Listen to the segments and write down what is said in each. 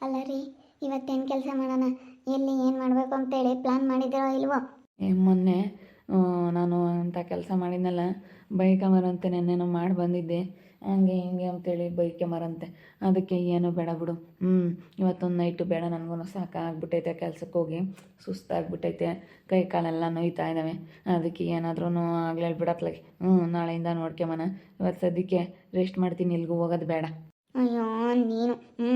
ಅಲ್ಲ ರೀ, ಇವತ್ತೇನು ಕೆಲಸ ಮಾಡೋಣ? ಎಲ್ಲಿ ಏನು ಮಾಡಬೇಕು ಅಂತೇಳಿ ಪ್ಲ್ಯಾನ್ ಮಾಡಿದ್ದೀರೋ ಇಲ್ವೋ? ಮೊನ್ನೆ ನಾನು ಅಂತ ಕೆಲಸ ಮಾಡಿದ್ನಲ್ಲ, ಬೈಕ ಮರಂತೆ ನೆನ್ನೇನೋ ಮಾಡಿ ಬಂದಿದ್ದೆ. ಹಂಗೆ ಹಿಂಗೆ ಅಂತೇಳಿ ಬೈಕೆ ಮರಂತೆ ಅದಕ್ಕೆ ಏನು ಬೇಡ ಬಿಡು. ಹ್ಞೂ ಇವತ್ತೊಂದು ನೈಟು ಬೇಡ ನನಗೂ ಸಾಕಾಗ್ಬಿಟ್ಟೈತೆ ಕೆಲ್ಸಕ್ಕೆ ಹೋಗಿ. ಸುಸ್ತಾಗ್ಬಿಟ್ಟೈತೆ. ಕೈ ಕಾಲೆಲ್ಲ ನೋಯ್ತಾ ಇದ್ದಾವೆ ಅದಕ್ಕೆ ಏನಾದ್ರೂ ಆಗ್ಲೇ ಬಿಡತ್ಲಾಗಿ ಹ್ಞೂ ನಾಳೆಯಿಂದ ನೋಡ್ಕೊಂಬನ ಇವತ್ತು ಸದ್ಯಕ್ಕೆ ರೆಸ್ಟ್ ಮಾಡ್ತೀನಿ ಇಲ್ಲಿಗೂ ಹೋಗೋದು ಬೇಡ. ಅಯ್ಯೋ, ನೀನು ಹ್ಞೂ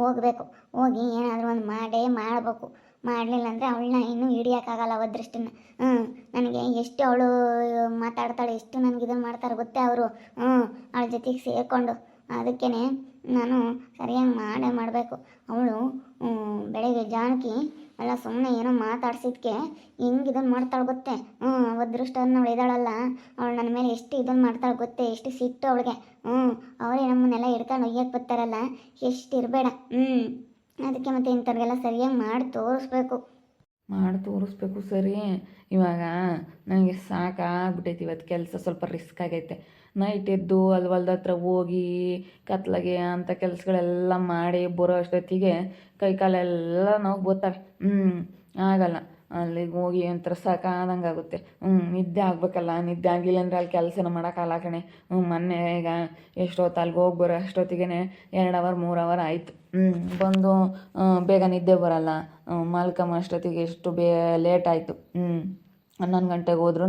ಹೋಗ್ಬೇಕು. ಹೋಗಿ ಏನಾದರೂ ಒಂದು ಮಾಡೇ ಮಾಡಬೇಕು. ಮಾಡಲಿಲ್ಲ ಅಂದರೆ ಅವಳನ್ನ ಇನ್ನೂ ಹಿಡಿಯೋಕ್ಕಾಗಲ್ಲ ಒದ್ರಷ್ಟನ್ನ ಹ್ಞೂ ನನಗೆ ಎಷ್ಟು ಅವಳು ಮಾತಾಡ್ತಾಳೆ, ಎಷ್ಟು ನನಗೆ ಇದನ್ನು ಮಾಡ್ತಾರೆ ಗೊತ್ತೇ ಅವರು. ಹ್ಞೂ ಅವಳ ಜೊತೆಗೆ ಸೇರಿಕೊಂಡು. ಅದಕ್ಕೇ ನಾನು ಸರಿಯಾಗಿ ಮಾಡೇ ಮಾಡಬೇಕು. ಅವಳು ಬೆಳಗ್ಗೆ ಜಾನಕಿ ಅಲ್ಲ ಸುಮ್ಮನೆ ಏನೋ ಮಾತಾಡ್ಸಿದ್ಕೆ, ಹೆಂಗೆ ಇದನ್ನು ಮಾಡ್ತಾಳೆ ಗೊತ್ತೆ? ಹ್ಞೂ ಅವದೃಷ್ಟವನ್ನು ಅವಳು ಇದ್ದಾಳಲ್ಲ ಅವಳು ನನ್ನ ಮೇಲೆ ಎಷ್ಟು ಇದನ್ನು ಮಾಡ್ತಾಳೆ ಗೊತ್ತೆ? ಎಷ್ಟು ಸಿಟ್ಟು ಅವಳಿಗೆ. ಹ್ಞೂ ಅವರೇ ನಮ್ಮನ್ನೆಲ್ಲ ಹಿಡ್ಕೊಂಡು ಒಯ್ಯಕ್ಕೆ ಬರ್ತಾರಲ್ಲ, ಎಷ್ಟು ಇರಬೇಡ. ಹ್ಞೂ ಅದಕ್ಕೆ ಮತ್ತೆ ಇಂಥವ್ರಿಗೆಲ್ಲ ಸರಿಯಾಗಿ ಮಾಡಿ ತೋರಿಸ್ಬೇಕು. ಮಾಡಿ ತೋರಿಸ್ಬೇಕು ಸರಿ. ಇವಾಗ ನನಗೆ ಸಾಕಾಗ್ಬಿಟ್ಟೈತಿ ಇವತ್ತು ಕೆಲಸ, ಸ್ವಲ್ಪ ರಿಸ್ಕ್ ಆಗೈತೆ. ನೈಟ್ ಎದ್ದು ಅಲ್ಲಿ ಹೊಲ್ದ ಹತ್ರ ಹೋಗಿ ಕತ್ಲಗೆ ಅಂತ ಕೆಲಸಗಳೆಲ್ಲ ಮಾಡಿ ಬರೋ ಅಷ್ಟೊತ್ತಿಗೆ ಕೈ ಕಾಲೆಲ್ಲ ನೋವು ಹ್ಞೂ ಆಗಲ್ಲ. ಅಲ್ಲಿಗೆ ಹೋಗಿ ಒಂಥರ ಸಾಕಾದಂಗೆ ಆಗುತ್ತೆ. ಹ್ಞೂ ನಿದ್ದೆ ಆಗಬೇಕಲ್ಲ. ನಿದ್ದೆ ಆಗಿಲ್ಲ ಅಂದರೆ ಅಲ್ಲಿ ಕೆಲಸನ ಮಾಡೋಕ್ಕಲ್ಲ ಕಣೆ ಹ್ಞೂ ಮೊನ್ನೆ ಈಗ ಎಷ್ಟೊತ್ತು ಅಲ್ಲಿಗೆ ಹೋಗಿ ಬರೋ ಅಷ್ಟೊತ್ತಿಗೆ ಎರಡು ಅವರ್ ಮೂರು ಅವರ್ ಆಯಿತು. ಹ್ಞೂ ಬಂದು ಬೇಗ ನಿದ್ದೆ ಬರಲ್ಲ. ಮಲ್ಕಮ್ಮ ಅಷ್ಟೊತ್ತಿಗೆ ಎಷ್ಟು ಬೇ ಲೇಟ್ ಆಯಿತು. ಹ್ಞೂ ಹನ್ನೊಂದು ಗಂಟೆಗೆ ಹೋದ್ರೂ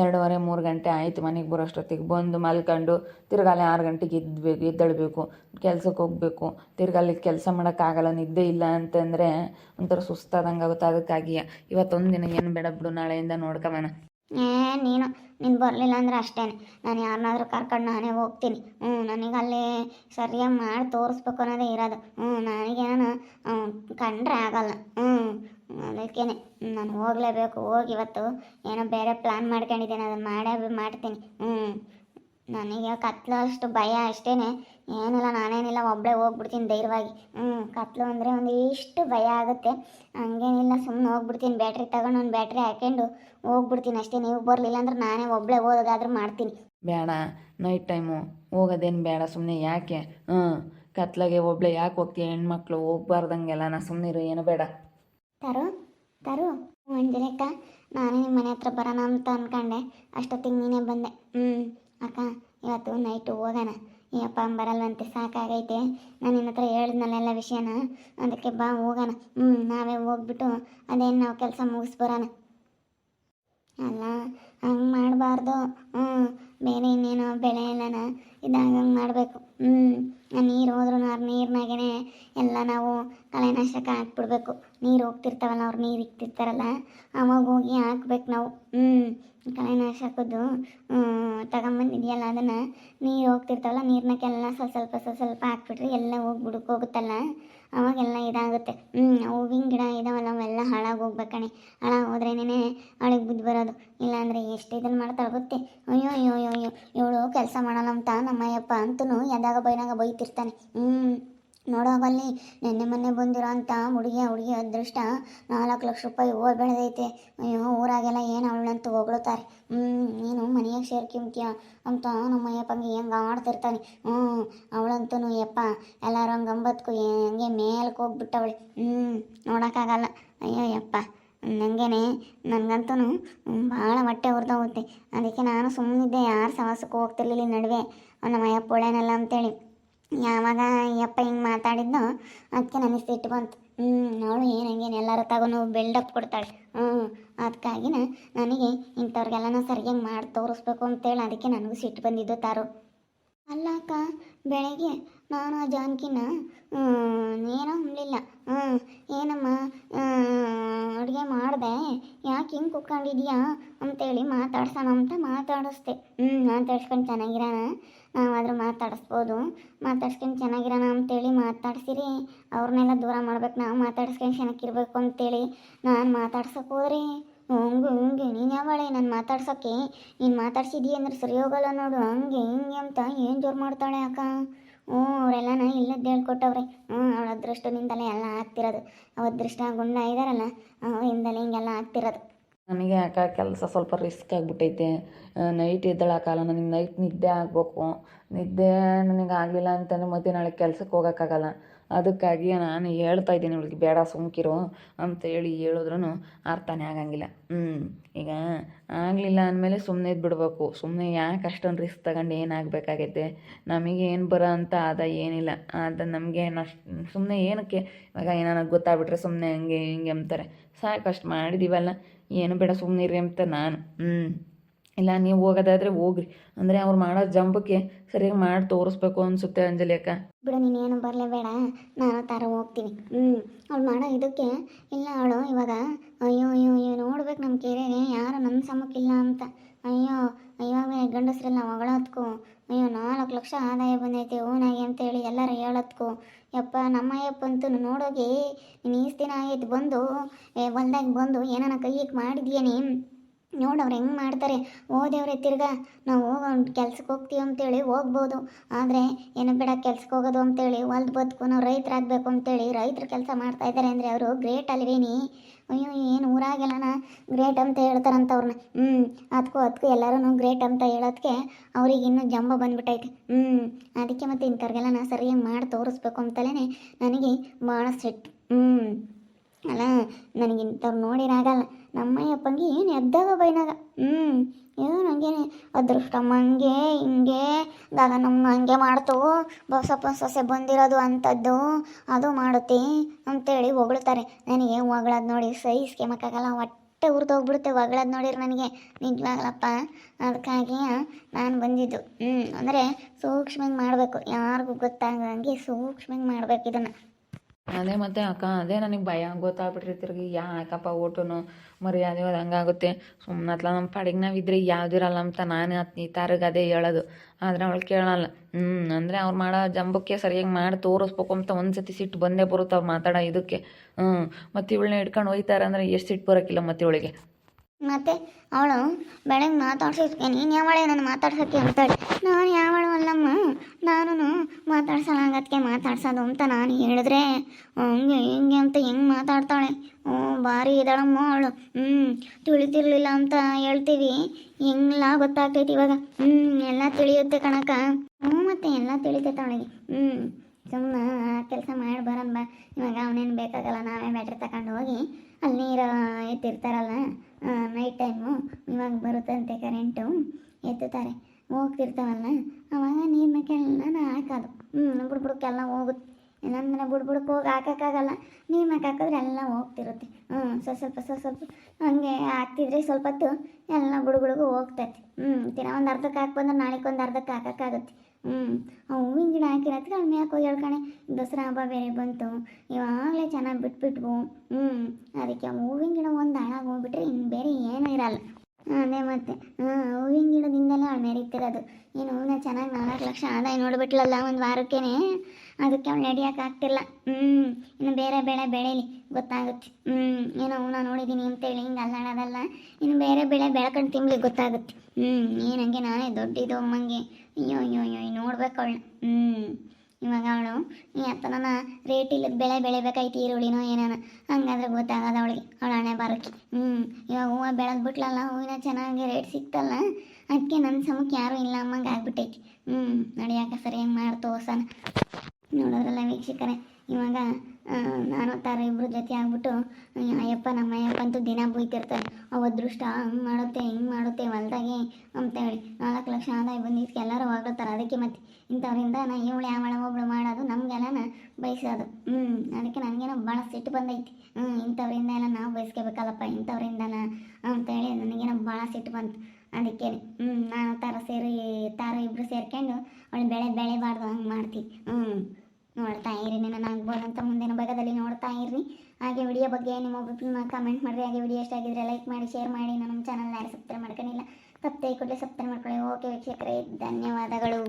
ಎರಡೂವರೆ, ಮೂರು ಗಂಟೆ ಆಯಿತು ಮನೆಗೆ ಬರೋ ಅಷ್ಟೊತ್ತಿಗೆ. ಬಂದು ಮಲ್ಕೊಂಡು ತಿರ್ಗಾಲೆ ಆರು ಗಂಟೆಗೆ ಎದ್ದಬೇಕು ಎದ್ದೇಳಬೇಕು, ಕೆಲ್ಸಕ್ಕೆ ಹೋಗಬೇಕು. ತಿರ್ಗಾಲಿ ಕೆಲಸ ಮಾಡೋಕ್ಕಾಗಲ್ಲ, ನಿದ್ದೆ ಇಲ್ಲ ಅಂತಂದರೆ ಒಂಥರ ಸುಸ್ತಾದಂಗೆ ಆಗುತ್ತೆ. ಅದಕ್ಕಾಗಿ ಇವತ್ತೊಂದು ದಿನ ಏನು ಬೇಡ ಬಿಡು, ನಾಳೆಯಿಂದ ನೋಡ್ಕೊಂಬನ ಏ, ನೀನು ನೀನು ಬರಲಿಲ್ಲ ಅಂದ್ರೆ ಅಷ್ಟೇ ನಾನು ಯಾರನ್ನಾದ್ರೂ ಕರ್ಕೊಂಡು ನಾನೇ ಹೋಗ್ತೀನಿ. ಹ್ಞೂ ನನಗೆ ಅಲ್ಲಿ ಸರಿಯಾಗಿ ಮಾಡಿ ತೋರಿಸ್ಬೇಕು ಅನ್ನೋದೇ ಇರೋದು. ಹ್ಞೂ ನನಗೇನು ಕಂಡ್ರೆ ಆಗಲ್ಲ. ಹ್ಞೂ ಅದಕ್ಕೇ ನಾನು ಹೋಗಲೇಬೇಕು, ಹೋಗಿ ಇವತ್ತು ಏನೋ ಬೇರೆ ಪ್ಲ್ಯಾನ್ ಮಾಡ್ಕೊಂಡಿದ್ದೀನಿ ಅದನ್ನು ಮಾಡೇ ಮಾಡ್ತೀನಿ. ಹ್ಞೂ ನನಗೆ ಕತ್ಲು ಅಷ್ಟು ಭಯ ಅಷ್ಟೇ ಏನಿಲ್ಲ, ನಾನೇನಿಲ್ಲ ಒಬ್ಬಳೇ ಹೋಗ್ಬಿಡ್ತೀನಿ ಧೈರ್ಯವಾಗಿ. ಹ್ಞೂ ಕತ್ಲು ಅಂದರೆ ಒಂದು ಇಷ್ಟು ಭಯ ಆಗುತ್ತೆ. ಹಂಗೇನಿಲ್ಲ ಸುಮ್ಮನೆ ಹೋಗ್ಬಿಡ್ತೀನಿ. ಬ್ಯಾಟ್ರಿ ತಗೊಂಡು ಒಂದು ಬ್ಯಾಟ್ರಿ ಹಾಕೊಂಡು ಹೋಗ್ಬಿಡ್ತೀನಿ ಅಷ್ಟೇ. ನೀವು ಬರಲಿಲ್ಲ ಅಂದ್ರೆ ನಾನೇ ಒಬ್ಬಳೇ ಓದೋದಾದ್ರೂ ಮಾಡ್ತೀನಿ. ಬೇಡ ನೈಟ್ ಟೈಮು ಹೋಗೋದೇನು ಬೇಡ ಸುಮ್ಮನೆ ಯಾಕೆ? ಹ್ಞೂ ಕತ್ಲಾಗೆ ಒಬ್ಬಳೇ ಯಾಕೆ ಹೋಗ್ತೀಯ? ಹೆಣ್ಮಕ್ಳು ಹೋಗ್ಬಾರ್ದಂಗೆಲ್ಲ, ನಾ ಸುಮ್ಮನಿರು ಏನು ಬೇಡ. ತರು ತರು. ಮಂಜುಲೆಕ್ಕ ನಾನೇ ನಿಮ್ಮ ಮನೆ ಹತ್ರ ಬರೋಣ ಅಂತ ಅಂದ್ಕೊಂಡೆ ಅಷ್ಟೊತ್ತಿಗೆ ನೀನೇ ಬಂದೆ. ಹ್ಞೂ ಅಕ್ಕ, ಇವತ್ತು ನೈಟು ಹೋಗೋಣ. ಈ ಅಪ್ಪ ಬರಲ್ವಂತೆ, ಸಾಕಾಗೈತೆ. ನಾನು ನಿನ್ನ ಹತ್ರ ಹೇಳಿದ್ನಲ್ಲ ಎಲ್ಲ ವಿಷಯನ. ಅದಕ್ಕೆ ಬಾ, ಹೋಗೋಣ. ಹ್ಞೂ ನಾವೇ ಹೋಗ್ಬಿಟ್ಟು ಅದೇನು ನಾವು ಕೆಲಸ ಮುಗಿಸ್ಬರೋಣ ಅಲ್ಲ, ಹಂಗೆ ಮಾಡಬಾರ್ದು. ಹ್ಞೂ ಬೇರೆ ಇನ್ನೇನೋ ಬೆಳೆ ಎಲ್ಲನ ಇದಾಗಂಗೆ ಮಾಡಬೇಕು. ಹ್ಞೂ ನೀರು ಹೋದ್ರೂ ಆ ನೀರಿನಾಗೇ ಎಲ್ಲ ನಾವು ಕಳೆನಾಶಕ ಹಾಕ್ಬಿಡ್ಬೇಕು ನೀರು ಹೋಗ್ತಿರ್ತಾವಲ್ಲ, ಅವ್ರು ನೀರು ಇಕ್ತಿರ್ತಾರಲ್ಲ ಅವಾಗ ಹೋಗಿ ಹಾಕ್ಬೇಕು ನಾವು. ಹ್ಞೂ ಕಳೆನಾಶಕದ್ದು ತಗೊಂಬಂದಿದೆಯಲ್ಲ ಅದನ್ನು. ನೀರು ಹೋಗ್ತಿರ್ತಾವಲ್ಲ ನೀರನ್ನಕ್ಕೆಲ್ಲ ಸ್ವಲ್ಪ ಸ್ವಲ್ಪ ಸ್ವಲ್ಪ ಸ್ವಲ್ಪ ಹಾಕ್ಬಿಟ್ರೆ ಎಲ್ಲ ಹೋಗಿ ಬುಡಕ್ಕೆ ಹೋಗುತ್ತಲ್ಲ? ಅವಾಗೆಲ್ಲ ಇದಾಗುತ್ತೆ. ಹ್ಞೂ ಹೂವಿನ ಗಿಡ ಇದಾವಲ್ಲ, ಅವೆಲ್ಲ ಹಾಳಾಗಿ ಹೋಗ್ಬೇಕಣೆ ಹಾಳಾಗಿ ಹೋದ್ರೇನೇ ಅವಳಿಗೆ ಬುದ್ಧಿ ಬರೋದು. ಇಲ್ಲಾಂದರೆ ಎಷ್ಟು ಇದನ್ನು ಮಾಡ್ತಾಳೆ ಗೊತ್ತೇ? ಅಯ್ಯೋ ಅಯ್ಯೋ ಅಯ್ಯೋ ಇವಳು ಕೆಲಸ ಮಾಡೋಣ ಅಂತ ನಮ್ಮಯ್ಯಪ್ಪ ಅಂತೂ ಎದಾಗ ಬೈನಾಗ ಬೈತಿರ್ತಾನೆ. ಹ್ಞೂ ನೋಡೋವಲ್ಲಿ ನಿನ್ನೆ ಮೊನ್ನೆ ಬಂದಿರೋಂಥ ಹುಡುಗಿಯ ಹುಡುಗಿ ಅದೃಷ್ಟ ನಾಲ್ಕು ಲಕ್ಷ ರೂಪಾಯಿ ಹೋಗಿ ಬೆಳೆದೈತೆ. ಅಯ್ಯೋ, ಊರಾಗೆಲ್ಲ ಏನು ಅವಳಂತೂ ಹೊಗಳುತ್ತಾರೆ. ಹ್ಞೂ ನೀನು ಮನೆಯಾಗ ಸೇರ್ಕೊಂತೀಯ ಅಂತ ನಮ್ಮ ಅಯ್ಯಪ್ಪಂಗೆ ಹೆಂಗೆ ಆಡ್ತಿರ್ತಾನೆ. ಹ್ಞೂ ಅವಳಂತೂ ಯಪ್ಪ ಎಲ್ಲರೂ ಹಂಗೆ ಅಂಬತ್ಕು ಹೆಂಗೆ ಮೇಲಕ್ಕೆ ಹೋಗ್ಬಿಟ್ಟವಳೆ. ಹ್ಞೂ ನೋಡೋಕ್ಕಾಗಲ್ಲ. ಅಯ್ಯೋ ಯಪ್ಪ ನನಗೇನೆ ನನಗಂತೂ ಭಾಳ ಹೊಟ್ಟೆ ಹುರಿದೋಗುತ್ತೆ ಅದಕ್ಕೆ ನಾನು ಸುಮ್ಮನಿದ್ದೆ ಯಾರು ಸವಾಸಕ್ಕೆ ಹೋಗ್ತಿರ್ಲಿಲ್ಲ ನಡುವೆ. ನಮ್ಮ ಅಯ್ಯಪ್ಪ ಒಳ್ಳೆನಲ್ಲ ಅಂತೇಳಿ. ಯಾವಾಗ ಯಪ್ಪ ಹಿಂಗೆ ಮಾತಾಡಿದ್ನೋ ಅದಕ್ಕೆ ನನಗೆ ಸಿಟ್ಟು ಬಂತು. ಹ್ಞೂ ಅವಳು ಏನು ಹಂಗೇನು ಎಲ್ಲರ ತಗೊಂಡು ಬಿಲ್ಡಪ್ ಕೊಡ್ತಾಳೆ. ಹ್ಞೂ ಅದಕ್ಕಾಗಿನ ನನಗೆ ಇಂಥವ್ರಿಗೆಲ್ಲನ ಸರಿಯಾಗಿ ಮಾಡಿ ತೋರಿಸ್ಬೇಕು ಅಂತೇಳಿ ಅದಕ್ಕೆ ನನಗೂ ಸಿಟ್ಟು ಬಂದಿದ್ದು ತಾರು. ಅಲ್ಲ ಅಕ್ಕ ಬೆಳಗ್ಗೆ ನಾನು ಆ ಜಾನ್ಕಿನ ಏನೋ ಅನ್ನಲಿಲ್ಲ ಹ್ಞೂ ಏನಮ್ಮ? ಅಡುಗೆ ಮಾಡಿದೆ. ಯಾಕೆ ಹಿಂಗೆ ಕುತ್ಕೊಂಡಿದ್ಯಾ? ಅಂತೇಳಿ ಮಾತಾಡ್ಸೋಣ ಅಂತ ಮಾತಾಡಿಸ್ದೆ. ಹ್ಞೂ ಮಾತಾಡ್ಸ್ಕೊಂಡು ಚೆನ್ನಾಗಿರೋಣ. ನಾವಾದರೂ ಮಾತಾಡಿಸ್ಬೋದು. ಮಾತಾಡ್ಸ್ಕೊಂಡು ಚೆನ್ನಾಗಿರೋಣ ಅಂತೇಳಿ ಮಾತಾಡ್ಸಿರಿ. ಅವ್ರನ್ನೆಲ್ಲ ದೂರ ಮಾಡ್ಬೇಕು, ನಾವು ಮಾತಾಡ್ಸ್ಕೊಂಡು ಚೆನ್ನಾಗಿರ್ಬೇಕು ಅಂತೇಳಿ ನಾನು ಮಾತಾಡ್ಸೋಕೆ ಹೋದ್ರಿ. ಹಂಗೆ, ಹಿಂಗೆ. ನೀನು ಯಾವಳೆ ನಾನು ಮಾತಾಡ್ಸೋಕ್ಕೆ? ನೀನು ಮಾತಾಡ್ಸಿದ್ದೀಯ ಅಂದ್ರೆ ಸರಿ ಹೋಗಲ್ಲ ನೋಡು. ಹಂಗೆ, ಹಿಂಗೆ ಅಂತ ಏನು ಜೋರು ಮಾಡ್ತಾಳೆ ಅಕ್ಕ? ಹ್ಞೂ ಅವರೆಲ್ಲನ ಇಲ್ಲದ್ದು ಹೇಳ್ಕೊಟ್ಟವ್ರೆ. ಅದೃಷ್ಟದಿಂದಲೇ ಎಲ್ಲ ಆಗ್ತಿರೋದು. ಅದೃಷ್ಟ ಗುಂಡ ಇದ್ದಾರಲ್ಲ ಅವರಿಂದಲೇ ಹಿಂಗೆಲ್ಲ ಆಗ್ತಿರೋದು. ನನಗೆ ಯಾಕೆ ಕೆಲಸ ಸ್ವಲ್ಪ ರಿಸ್ಕ್ ಆಗಿಬಿಟ್ಟೈತೆ. ನೈಟ್ ಕಾಲ ನನಗೆ ನೈಟ್ ನಿದ್ದೆ ಆಗಬೇಕು. ನಿದ್ದೆ ನನಗೆ ಆಗಲಿಲ್ಲ ಅಂತಂದ್ರೆ ಮತ್ತೆ ನಾಳೆ ಕೆಲ್ಸಕ್ಕೆ ಹೋಗೋಕ್ಕಾಗಲ್ಲ. ಅದಕ್ಕಾಗಿ ನಾನು ಹೇಳ್ತಾ ಇದ್ದೀನಿ ಇವಳಿಗೆ, ಬೇಡ ಸುಮ್ಕಿರು ಅಂತ ಹೇಳಿ ಹೇಳಿದ್ರೂ ಅರ್ಥನೇ ಆಗಂಗಿಲ್ಲ. ಹ್ಞೂ ಈಗ ಆಗಲಿಲ್ಲ ಅಂದಮೇಲೆ ಸುಮ್ಮನೆ ಬಿಡಬೇಕು ಸುಮ್ಮನೆ ಯಾಕೆ ಅಷ್ಟೊಂದು ರಿಸ್ಕ್ ತಗೊಂಡು ಏನಾಗಬೇಕಾಗೈತೆ? ನಮಗೆ ಏನು ಬರೋ ಅಂತ ಆದ ಏನಿಲ್ಲ. ಆದ ನಮಗೆ ಏನಷ್ಟು ಸುಮ್ಮನೆ ಏನಕ್ಕೆ? ಇವಾಗ ಏನಾರ ಗೊತ್ತಾಗ್ಬಿಟ್ರೆ ಸುಮ್ಮನೆ ಹಂಗೆ ಹಿಂಗೆ ಅಂತಾರೆ. ಸಾಕಷ್ಟು ಮಾಡಿದ್ದೀವಲ್ಲ ಏನು ಬೇಡ ಸುಮ್ಮನೆ ಇರಿ ಅಂತ ನಾನು. ಹ್ಞೂ ಇಲ್ಲ, ನೀವು ಹೋಗೋದಾದ್ರೆ ಹೋಗ್ರಿ. ಅಂದರೆ ಅವ್ರು ಮಾಡೋ ಜಂಬಕ್ಕೆ ಸರಿಯಾಗಿ ಮಾಡಿ ತೋರಿಸ್ಬೇಕು ಅನಿಸುತ್ತೆ ಅಂಜಲಿ ಅಕ್ಕ ಬಿಡು ನೀನೇನು ಬರಲೇಬೇಡ ನಾನು ತರ ಹೋಗ್ತೀನಿ. ಹ್ಞೂ ಅವ್ಳು ಮಾಡೋ ಇದಕ್ಕೆ ಇಲ್ಲ ಅವಳು, ಇವಾಗ ಅಯ್ಯೋ ಅಯ್ಯೋ ಅಯ್ಯೋ, ನೋಡ್ಬೇಕು ನಮ್ಮ ಕೆರೆಗೆ ಯಾರು ನನ್ನ ಸಮಕ್ಕಿಲ್ಲ ಅಂತ. ಅಯ್ಯೋ ಇವಾಗ ಗಂಡಸ್ರೆಲ್ಲ ಹೊಗಳತ್ಕೋ. ಅಯ್ಯೋ, ನಾಲ್ಕು ಲಕ್ಷ ಆದಾಯ ಬಂದೈತೆ ಓನಾಗಿ ಅಂತೇಳಿ ಎಲ್ಲರೂ ಹೇಳತ್ಕೋ. ಯಪ್ಪ, ನಮ್ಮ ಅಯ್ಯಪ್ಪ ಅಂತೂ ನೋಡೋಗಿ ನೀನು ಈಸ್ ದಿನ ಆಗೈತೆ ಬಂದು ಹೊಲ್ದಾಗ ಬಂದು ಏನಾನ ಕೈಗೆ ಮಾಡಿದ್ಯೇನಿ ನೋಡು ಅವ್ರು ಹೆಂಗೆ ಮಾಡ್ತಾರೆ. ಓದೇವ್ರೆ ತಿರ್ಗಾ ನಾವು ಹೋಗೋ ಕೆಲ್ಸಕ್ಕೆ ಹೋಗ್ತೀವಿ ಅಂತೇಳಿ ಹೋಗ್ಬೋದು. ಆದರೆ ಏನು ಬೇಡ ಕೆಲ್ಸಕ್ಕೆ ಹೋಗೋದು ಅಂತೇಳಿ ಹೊಲ್ದು ಬದುಕು, ನಾವು ರೈತರಾಗಬೇಕು ಅಂತೇಳಿ ರೈತರು ಕೆಲಸ ಮಾಡ್ತಾ ಇದ್ದಾರೆ ಅಂದರೆ ಅವರು ಗ್ರೇಟ್ ಅಲ್ವೇನಿ? ಅಯ್ಯೋ, ಏನು ಊರಾಗೆಲ್ಲನ ಗ್ರೇಟ್ ಅಂತ ಹೇಳ್ತಾರಂತ ಅವ್ರನ್ನ ಹ್ಞೂ ಅದಕ್ಕೂ ಅದಕ್ಕೂ ಎಲ್ಲರೂ ಗ್ರೇಟ್ ಅಂತ ಹೇಳೋದಕ್ಕೆ ಅವ್ರಿಗೆ ಇನ್ನೂ ಜಂಬ ಬಂದ್ಬಿಟ್ಟೈತೆ ಹ್ಞೂ ಅದಕ್ಕೆ ಮತ್ತು ಇಂಥವ್ರಿಗೆಲ್ಲ ನಾ ಸರಿಯಾಗಿ ಮಾಡಿ ತೋರಿಸ್ಬೇಕು ಅಂತಲೇ ನನಗೆ ಭಾಳ ಸೆಟ್. ಹ್ಞೂ ಅಲ್ಲ, ನನಗೆ ಇಂಥವ್ರು ನೋಡಿರಾಗಲ್ಲ. ನಮ್ಮಯ್ಯಪ್ಪಂಗೆ ಏನು ಎದ್ದಾಗ ಬೈನಾಗ? ಹ್ಞೂ ಏನು ಹಂಗೇನೆ? ಅದೃಷ್ಟಮ್ಮ ಹಂಗೆ, ಹಿಂಗೆ. ದಾಗ ನಮ್ಮ ಹಂಗೆ ಮಾಡ್ತು. ಬಸಪ್ಪ ಸೊಸೆ ಬಂದಿರೋದು ಅಂಥದ್ದು, ಅದು ಮಾಡುತ್ತೆ ಅಂತೇಳಿ ಹೊಗಳ್ತಾರೆ. ನನಗೆ ಹೊಗಳೋದು ನೋಡಿ ಸಹಿಸ್ಕೆಮಕ್ಕಾಗಲ್ಲ ಹೊಟ್ಟೆ ಉರಿದೋಗ್ಬಿಡುತ್ತೆ ಹೊಗಳೋದು ನೋಡಿರಿ ನನಗೆ. ನಿಜವಾಗ್ಲಪ್ಪ ಅದಕ್ಕಾಗಿ ನಾನು ಬಂದಿದ್ದು. ಹ್ಞೂ ಅಂದರೆ ಸೂಕ್ಷ್ಮಂಗೆ ಮಾಡಬೇಕು. ಯಾರಿಗೂ ಗೊತ್ತಾಗಂಗೆ ಸೂಕ್ಷ್ಮಂಗೆ ಮಾಡ್ಬೇಕು ಇದನ್ನು. ಅದೇ ಮತ್ತೆ ಅಕ್ಕ, ಅದೇ ನನಗೆ ಭಯ ಗೊತ್ತಾಗ್ಬಿಟ್ರಿ ತಿರ್ಗಿ. ಯಾಕಪ್ಪ ಓಟುನು ಮರ್ಯಾದೆ ಹೋದ ಹಂಗಾಗುತ್ತೆ. ಸುಮ್ಮನೆ ಅತ್ಲ ನಮ್ಮ ಪಾಡಿಗೆ ನಾವಿದ್ರೆ ಯಾವ್ದಿರಲ್ಲ ಅಂತ ನಾನು ಅತ್ ಈ ತಾರಿಗೆ ಅದೇ ಹೇಳೋದು. ಆದರೆ ಅವಳು ಕೇಳಲ್ಲ. ಹ್ಞೂ ಅಂದರೆ ಅವ್ರು ಮಾಡೋ ಜಂಬಕ್ಕೆ ಸರಿಯಾಗಿ ಮಾಡಿ ತೋರಿಸ್ಬೇಕು ಅಂತ ಒಂದು ಸತಿ ಸಿಟ್ಟು ಬಂದೇ ಬರುತ್ತೆ ಅವ್ರು ಮಾತಾಡೋ ಇದಕ್ಕೆ. ಹ್ಞೂ ಮತ್ತು ಇವಳನ್ನ ಹಿಡ್ಕೊಂಡು ಹೋಯ್ತಾರೆ ಅಂದರೆ ಎಷ್ಟು ಸಿಟ್ಟು ಬರೋಕ್ಕಿಲ್ಲ ಮತ್ತೆ ಇವಳಿಗೆ. ಮತ್ತೆ ಅವಳು ಬೆಳಗ್ಗೆ ಮಾತಾಡ್ಸಿದ್ಕೆ, ನೀನು ಯಾವಳೆ ನಾನು ಮಾತಾಡ್ಸೋಕೆ ಅಂತಾಳೆ ನಾನು ಯಾವಳು ಅಲ್ಲಮ್ಮ ನಾನು ಮಾತಾಡ್ಸಲಾಗತ್ತೆ ಮಾತಾಡ್ಸೋದು ಅಂತ ನಾನು ಹೇಳಿದ್ರೆ, ಹಂಗೆ ಹಿಂಗೆ ಅಂತ ಹೆಂಗೆ ಮಾತಾಡ್ತಾಳೆ? ಹ್ಞೂ, ಭಾರಿ ಇದ್ದಾಳಮ್ಮ ಅವಳು. ಹ್ಞೂ ತಿಳಿತಿರ್ಲಿಲ್ಲ ಅಂತ ಹೇಳ್ತೀವಿ. ಹೆಂಗೆಲ್ಲ ಗೊತ್ತಾಗ್ತೈತಿ ಇವಾಗ? ಹ್ಞೂ ಎಲ್ಲ ತಿಳಿಯುತ್ತೆ ಕಣಕ ಹ್ಞೂ, ಮತ್ತೆ ಎಲ್ಲ ತಿಳಿತೈತೆ ಅವಳಿಗೆ. ಹ್ಞೂ ಸುಮ್ಮನೆ ಕೆಲಸ ಮಾಡಿ ಬರೋಣ ಬಾ. ಇವಾಗ ಅವನೇನು ಬೇಕಾಗಲ್ಲ, ನಾವೇ ಬ್ಯಾಟ್ರಿ ತಗೊಂಡು ಹೋಗಿ ಅಲ್ಲಿ ನೀರು ಎತ್ತಿರ್ತಾರಲ್ಲ ನೈಟ್ ಟೈಮು ಇವಾಗ ಬರುತ್ತಂತೆ ಕರೆಂಟು ಎತ್ತುತ್ತಾರೆ. ಹೋಗ್ತಿರ್ತಾವಲ್ಲ, ಅವಾಗ ನೀರ್ನಕ್ಕೆಲ್ಲ ಹಾಕೋದು. ಹ್ಞೂ ಬುಡ್ಬುಡಕ್ಕೆಲ್ಲ ಹೋಗುತ್ತೆ. ಇಲ್ಲಾಂದ್ರೆ ಬುಡ್ಬುಡಕ್ಕೆ ಹೋಗಿ ಹಾಕೋಕ್ಕಾಗಲ್ಲ. ನೀರ್ನಾಗ ಹಾಕಿದ್ರೆ ಎಲ್ಲ ಹೋಗ್ತಿರುತ್ತೆ. ಹ್ಞೂ ಸ್ವಲ್ಪ ಸ್ವಲ್ಪ ಸ್ವಲ್ಪ ಸ್ವಲ್ಪ ಹಂಗೆ ಹಾಕ್ತಿದ್ರೆ ಸ್ವಲ್ಪ ಹೊತ್ತು ಎಲ್ಲ ಬುಡ್ಬುಡಗೂ ಹೋಗ್ತೈತೆ. ಹ್ಞೂ ದಿನ ಒಂದು ಅರ್ಧಕ್ಕೆ ಹಾಕ್ಬಂದ್ರೆ ನಾಳೆಗೆ ಒಂದು ಅರ್ಧಕ್ಕೆ ಹಾಕೋಕ್ಕಾಗುತ್ತೆ. ಹ್ಞೂ ಆ ಹೂವಿನ ಗಿಡ ಹಾಕಿರತ್ಗೆ ಅವ್ನು ಯಾಕೋ ಹೋಗಿ ಹೇಳ್ಕಣೆ, ದಸರಾ ಹಬ್ಬ ಬೇರೆ ಬಂತು, ಇವಾಗಲೇ ಚೆನ್ನಾಗಿ ಬಿಟ್ಬಿಟ್ವು. ಹ್ಞೂ ಅದಕ್ಕೆ ಹೂವಿನ ಗಿಡ ಒಂದು ಹಾಳಾಗಿ ಹೋಗ್ಬಿಟ್ರೆ ಇನ್ನು ಬೇರೆ ಏನೂ ಇರಲ್ಲ. ಅದೇ ಮತ್ತೆ. ಹಾಂ, ಹೂವಿನ ಗಿಡದಿಂದಲೇ ಅವ್ಳು ಮೆರೀತಿರೋದು. ಏನು ಹೂವಿನ ಚೆನ್ನಾಗಿ ನಾಲ್ಕು ಲಕ್ಷ ಆದಾಯ ನೋಡ್ಬಿಟ್ಲಲ್ಲ ಒಂದು ವಾರಕ್ಕೇನೆ. ಅದಕ್ಕೆ ಅವಳು ನಡೆಯೋಕೆ ಆಗ್ತಿಲ್ಲ. ಹ್ಞೂ ಇನ್ನು ಬೇರೆ ಬೆಳೆ ಬೆಳೀಲಿ. ಗೊತ್ತಾಗುತ್ತೆ. ಹ್ಞೂ ಏನೋ ಅವನ ನೋಡಿದ್ದೀನಿ ಅಂತೇಳಿ. ಹಿಂಗೆ ಅಲ್ಲಾಡೋದಲ್ಲ. ಇನ್ನು ಬೇರೆ ಬೆಳೆ ಬೆಳ್ಕೊಂಡು ತಿನ್ಲಿ, ಗೊತ್ತಾಗುತ್ತೆ. ಹ್ಞೂ ಏನು ಹಂಗೆ ನಾನೇ ದೊಡ್ಡಿದ್ದು ಅಮ್ಮಂಗೆ. ಅಯ್ಯೋ ಅಯ್ಯೋ ಅಯ್ಯೋ ನೋಡ್ಬೇಕು ಅವಳು ಹ್ಞೂ ಇವಾಗ ಅವಳು ಈ ಹತ್ತನ ರೇಟ್ ಇಲ್ಲದ ಬೆಳೆ ಬೆಳಿಬೇಕಾಯ್ತು ಈರುಳ್ಳಿನೋ ಏನಾನ. ಹಂಗಾದ್ರೆ ಗೊತ್ತಾಗದ ಅವಳಿಗೆ. ಅವಳು ಹಣೆ ಬರೋಕ್ಕೆ. ಹ್ಞೂ ಇವಾಗ ಹೂವು ಬೆಳೆದು ಬಿಟ್ಲಲ್ಲ, ಹೂವಿನ ಚೆನ್ನಾಗಿ ರೇಟ್ ಸಿಕ್ತಲ್ಲ. ಅದಕ್ಕೆ ನನ್ನ ಸಮಕ್ಕೆ ಯಾರೂ ಇಲ್ಲ, ಅಮ್ಮಂಗೆ ಆಗ್ಬಿಟ್ಟೈತಿ. ಹ್ಞೂ ನಡಿಯಾಕ ಸರಿಯಾಗಿ ಮಾಡಿ ತೋರ್ಸಣ ನೋಡೋದ್ರಲ್ಲ ವೀಕ್ಷಕರೇ, ಇವಾಗ ನಾನು ತಾರ ಇಬ್ಬರು ಜೊತೆ ಆಗ್ಬಿಟ್ಟು ಅಯ್ಯಪ್ಪ, ನಮ್ಮ ಅಯ್ಯಪ್ಪ ಅಂತೂ ದಿನ ಬೈತಿರ್ತಾರೆ. ಅವ ಅದೃಷ್ಟ, ಹಂಗೆ ಮಾಡುತ್ತೆ, ಹಿಂಗೆ ಮಾಡುತ್ತೆ, ಹೊಲ್ದಾಗೆ ಅಂತೇಳಿ ನಾಲ್ಕು ಲಕ್ಷ ಆದಾಯ ಬಂದಿದ್ದಕ್ಕೆ ಎಲ್ಲರೂ ಹೊಗಳ್ತಾರೆ ಅದಕ್ಕೆ ಮತ್ತೆ ಇಂಥವ್ರಿಂದ ನಾ ಇವಳು ಯಾವಳ ಒಬ್ಳು ಮಾಡೋದು ನಮಗೆಲ್ಲನ ಬಯಸೋದು. ಹ್ಞೂ ಅದಕ್ಕೆ ನನಗೇನೋ ಭಾಳ ಸಿಟ್ಟು ಬಂದೈತಿ. ಹ್ಞೂ ಇಂಥವ್ರಿಂದ ಎಲ್ಲ ನಾವು ಬಯಸ್ಕೋಬೇಕಲ್ಲಪ್ಪ, ಇಂಥವ್ರಿಂದನ ಅಂತೇಳಿ ನನಗೇನೋ ಭಾಳ ಸಿಟ್ಟು ಬಂತು. ಅದಕ್ಕೆ ಹ್ಞೂ ನಾನು ತರ ಸೇರಿ ತಾರ ಇಬ್ಬರು ಸೇರ್ಕೊಂಡು ಅವಳು ಬೆಳೆ ಬೆಳೆಬಾರ್ದು, ಹಂಗೆ ಮಾಡ್ತೀವಿ ಹ್ಞೂ ನೋಡ್ತಾ ಇರಿ, ನನ್ನ ಆಗ್ಬೋದಂತ ಮುಂದಿನ ಭಾಗದಲ್ಲಿ ನೋಡ್ತಾ ಇರ್ರಿ. ಹಾಗೆ ವಿಡಿಯೋ ಬಗ್ಗೆ ನಿಮ್ಮ ಒಬ್ಬ ಕಮೆಂಟ್ ಮಾಡಿರಿ. ಹಾಗೆ ವಿಡಿಯೋ ಇಷ್ಟ ಆಗಿದ್ರೆ ಲೈಕ್ ಮಾಡಿ ಶೇರ್ ಮಾಡಿ. ನಮ್ಮ ಚಾನಲ್ ಯಾರು ಸಬ್ಸ್ಕ್ರೈಬ್ ಮಾಡ್ಕೊಂಡಿಲ್ಲ ತಪ್ಪದೆ ಕೂಡಲೇ ಸಬ್ಸ್ಕ್ರೈಬ್ ಮಾಡ್ಕೊಳ್ಳಿ. ಓಕೆ ವೀಕ್ಷಕರೇ, ಧನ್ಯವಾದಗಳು.